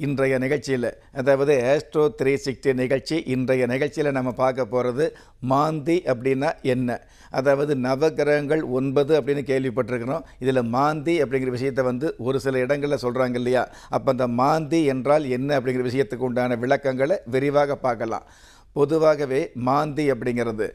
இன்றைய நிகழ்ச்சியில் அதாவது ஆஸ்ட்ரோ த்ரீ சிக்ஸ்டி நிகழ்ச்சி இன்றைய நிகழ்ச்சியில் நம்ம பார்க்க போகிறது மாந்தி அப்படின்னா என்ன? அதாவது நவகிரகங்கள் ஒன்பது அப்படின்னு கேள்விப்பட்டிருக்கிறோம். இதில் மாந்தி அப்படிங்கிற விஷயத்தை வந்து ஒரு சில இடங்களில் சொல்கிறாங்க இல்லையா? அப்போ அந்த மாந்தி என்றால் என்ன அப்படிங்கிற விஷயத்துக்கு உண்டான விளக்கங்களை விரிவாக பார்க்கலாம். பொதுவாகவே மாந்தி அப்படிங்கிறது.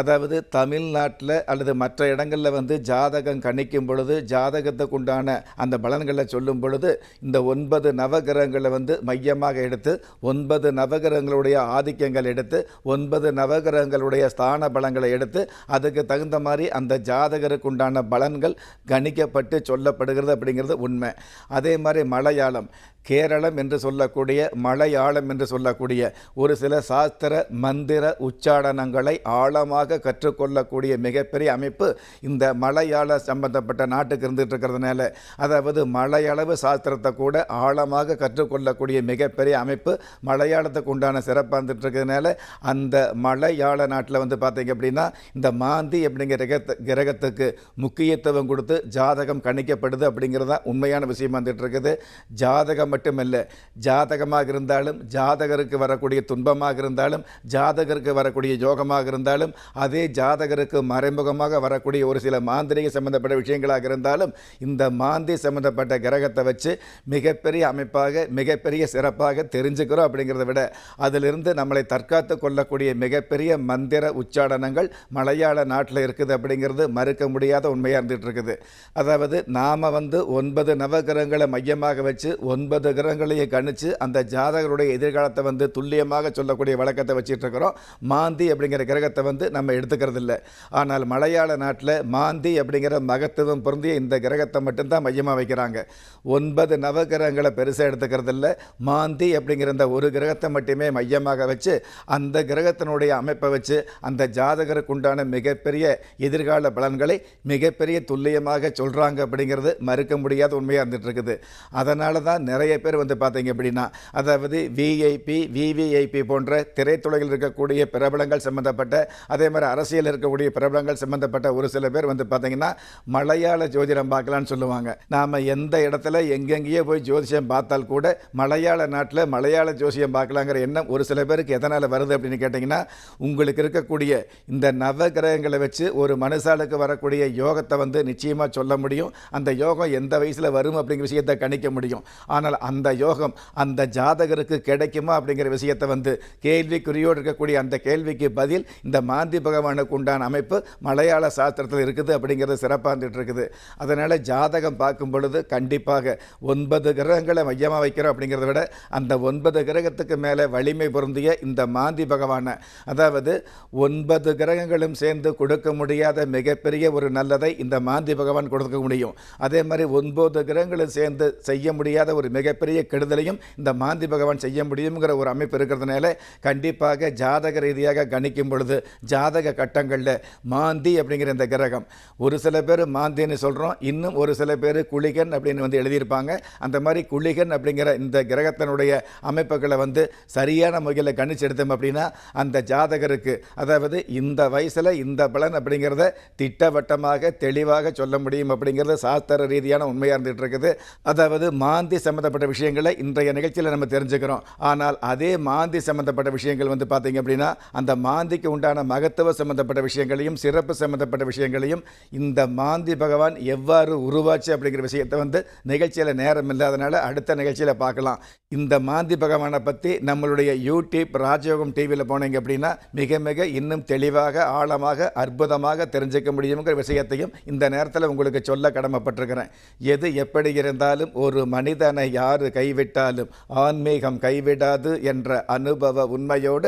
அதாவது தமிழ்நாட்டில் அல்லது மற்ற இடங்களில் வந்து ஜாதகம் கணிக்கும் பொழுது ஜாதகத்துக்கு உண்டான அந்த பலன்களை சொல்லும் பொழுது இந்த ஒன்பது நவகிரகங்களை வந்து மையமாக எடுத்து ஒன்பது நவகிரகங்களுடைய ஆதிக்கங்கள் எடுத்து ஒன்பது நவகிரகங்களுடைய ஸ்தான பலங்களை எடுத்து அதுக்கு தகுந்த மாதிரி அந்த ஜாதகருக்கு உண்டான பலன்கள் கணிக்கப்பட்டு சொல்லப்படுகிறது அப்படிங்கிறது உண்மை. அதே மாதிரி மலையாளம் கேரளம் என்று சொல்லக்கூடிய மலையாளம் என்று சொல்லக்கூடிய ஒரு சில சாஸ்திர மந்திர உச்சாடனங்களை ஆழமாக கற்றுக்கொள்ளக்கூடிய மிகப்பெரிய அமைப்பு இந்த மலையாள சம்பந்தப்பட்ட நாட்டுக்கு இருந்துகிட்டு இருக்கிறதுனால அதாவது மலையளவு சாஸ்திரத்தை கூட ஆழமாக கற்றுக்கொள்ளக்கூடிய மிகப்பெரிய அமைப்பு மலையாளத்துக்கு உண்டான சிறப்பாக இருந்துட்டு இருக்கிறதுனால அந்த மலையாள நாட்டில் வந்து பார்த்தீங்க அப்படின்னா இந்த மாந்தி அப்படிங்கிற கிரகத்துக்கு முக்கியத்துவம் கொடுத்து ஜாதகம் கணிக்கப்படுது அப்படிங்கிறது தான் உண்மையான விஷயம் வந்துட்டு இருக்குது ஜாதகம் மட்டுமல்ல ஜாதகமாக இருந்தாலும் ஜாதகருக்கு வரக்கூடிய துன்பமாக இருந்தாலும் ஜாதகருக்கு வரக்கூடிய யோகமாக இருந்தாலும் அதே ஜாதகருக்கு மறைமுகமாக வரக்கூடிய ஒரு சில மாந்திரிக சம்பந்தப்பட்ட விஷயங்களாக இருந்தாலும் இந்த மாந்தி சம்பந்தப்பட்ட கிரகத்தை வச்சு மிகப்பெரிய அமைப்பாக மிகப்பெரிய சிறப்பாக தெரிஞ்சுக்கிறோம் அப்படிங்கிறத விட அதிலிருந்து நம்மளை தற்காத்து கொள்ளக்கூடிய மிகப்பெரிய மந்திர உச்சாடனங்கள் மலையாள நாட்டில் இருக்குது அப்படிங்கிறது மறுக்க முடியாத உண்மையாக இருந்துகிட்டு இருக்குது அதாவது நாம் வந்து ஒன்பது நவகிரகங்களை மையமாக வச்சு ஒன்பது கிரகங்களையும் கணிச்சு அந்த ஜாதகருடைய எதிர்காலத்தை வந்து துல்லியமாக சொல்லக்கூடிய வழக்கத்தை வச்சு இருக்கிறோம் மாந்தி அப்படிங்கிற கிரகத்தை வந்து நம்ம எடுத்துக்கிறது இல்லை ஆனால் மலையாள நாட்டில் மாந்தி அப்படிங்கிற மகத்துவம் பொருந்திய இந்த கிரகத்தை மட்டும்தான் மையமாக வைக்கிறாங்க. ஒன்பது நவகிரகங்களை பெருசாக எடுத்துக்கிறது இல்லை மாந்தி அப்படிங்கிற இந்த ஒரு கிரகத்தை மட்டுமே மையமாக வச்சு அந்த கிரகத்தினுடைய அமைப்பை வச்சு அந்த ஜாதகருக்கு உண்டான மிகப்பெரிய எதிர்கால பலன்களை மிகப்பெரிய துல்லியமாக சொல்கிறாங்க அப்படிங்கிறது மறுக்க முடியாத உண்மையாக இருந்துகிட்டு இருக்குது அதனால தான் நிறைய பேர் வந்து பார்த்தீங்க அப்படின்னா அதாவது விஐபி விவிஐபி போன்ற திரைத்துறையில் இருக்கக்கூடிய பிரபலங்கள் சம்பந்தப்பட்ட அதே மாதிரி அரசியல் இருக்கக்கூடிய பிரபலங்கள் சம்பந்தப்பட்ட ஒரு சில பேர் வந்து பார்த்தீங்கன்னா மலையாள ஜோதிடம் பார்க்கலான்னு சொல்லுவாங்க. நாம் எந்த இடத்துல எங்கெங்கேயோ போய் ஜோதிஷம் பார்த்தால் கூட மலையாள நாட்டில் மலையாள ஜோசியம் பார்க்கலாங்கிற எண்ணம் ஒரு சில பேருக்கு எதனால் வருது அப்படின்னு கேட்டிங்கன்னா உங்களுக்கு இருக்கக்கூடிய இந்த நவகிரகங்களை வச்சு ஒரு மனுஷாளுக்கு வரக்கூடிய யோகத்தை வந்து நிச்சயமாக சொல்ல முடியும். அந்த யோகம் எந்த வயசில் வரும் அப்படிங்கிற விஷயத்தை கணிக்க முடியும். ஆனால் அந்த யோகம் அந்த ஜாதகருக்கு கிடைக்குமா அப்படிங்கிற விஷயத்தை வந்து கேள்வியோடு இருக்கக்கூடிய அந்த கேள்விக்கு பதில் இந்த மாந்தி பகவானுக்கு உண்டான அமைப்பு மலையாள சாஸ்திரத்தில் இருக்குது அப்படிங்கிறது சிறப்பாக இருந்துட்டு இருக்குது அதனால் ஜாதகம் பார்க்கும் பொழுது கண்டிப்பாக ஒன்பது கிரகங்களை மையமாக வைக்கிறோம் அப்படிங்கிறத விட அந்த ஒன்பது கிரகத்துக்கு மேலே வலிமை பொருந்திய இந்த மாந்தி பகவானை அதாவது ஒன்பது கிரகங்களும் சேர்ந்து கொடுக்க முடியாத மிகப்பெரிய ஒரு நல்லதை இந்த மாந்தி பகவான் கொடுக்க முடியும். அதே மாதிரி ஒன்பது கிரகங்களும் சேர்ந்து செய்ய முடியாத ஒரு மிகப்பெரிய கெடுதலையும் இந்த மாந்தி பகவான் செய்ய முடியுங்கிற ஒரு அமைப்பு இருக்கிறதுனால கண்டிப்பாக ஜாதக ரீதியாக கணிக்கும் பொழுது ஜாதக கட்டங்களில் மாந்தி அப்படிங்கிற இந்த கிரகம். ஒரு சில பேர் மாந்தின்னு சொல்கிறோம் இன்னும் ஒரு சில பேர் குளிகன் அப்படின்னு வந்து எழுதியிருப்பாங்க. அந்த மாதிரி குளிகன் அப்படிங்கிற இந்த கிரகத்தினுடைய அமைப்புகளை வந்து சரியான முறையில் கணிச்சு எடுத்தோம் அப்படின்னா அந்த ஜாதகருக்கு அதாவது இந்த வயசில் இந்த பலன் அப்படிங்கிறத திட்டவட்டமாக தெளிவாக சொல்ல முடியும் அப்படிங்கிறது சாஸ்திர ரீதியான உண்மையாக இருந்துகிட்டு இருக்குது. அதாவது மாந்தி சம்மந்தப்பட்ட விஷயங்களை இன்றைய நிகழ்ச்சியில் நம்ம தெரிஞ்சுக்கிறோம். ஆனால் அதே மாந்தி சம்மந்தப்பட்ட விஷயங்கள் வந்து பார்த்தீங்க அப்படின்னா அந்த மாந்திக்கு உண்டான மகத்துவ சம்மந்தப்பட்ட விஷயங்களையும் சிறப்பு சம்மந்தப்பட்ட விஷயங்களையும் இந்த மாந்தி பகவான் எவ்வாறு உருவாச்சு அப்படிங்கிற விஷயத்தை வந்து நிகழ்ச்சியில் நேரம் இல்லாதனால அடுத்த நிகழ்ச்சியில் பார்க்கலாம். இந்த மாந்தி பகவானை பற்றி நம்மளுடைய யூடியூப் ராஜயோகம் டிவியில் போனீங்க அப்படின்னா மிக மிக இன்னும் தெளிவாக ஆழமாக அற்புதமாக தெரிஞ்சுக்க முடியுங்கிற விஷயத்தையும் இந்த நேரத்தில் உங்களுக்கு சொல்ல கடமைப்பட்டிருக்கிறேன். எது எப்படி இருந்தாலும் ஒரு மனிதனை யார் கைவிட்டாலும் ஆன்மீகம் கைவிடாது என்ற அனுபவ உண்மையோடு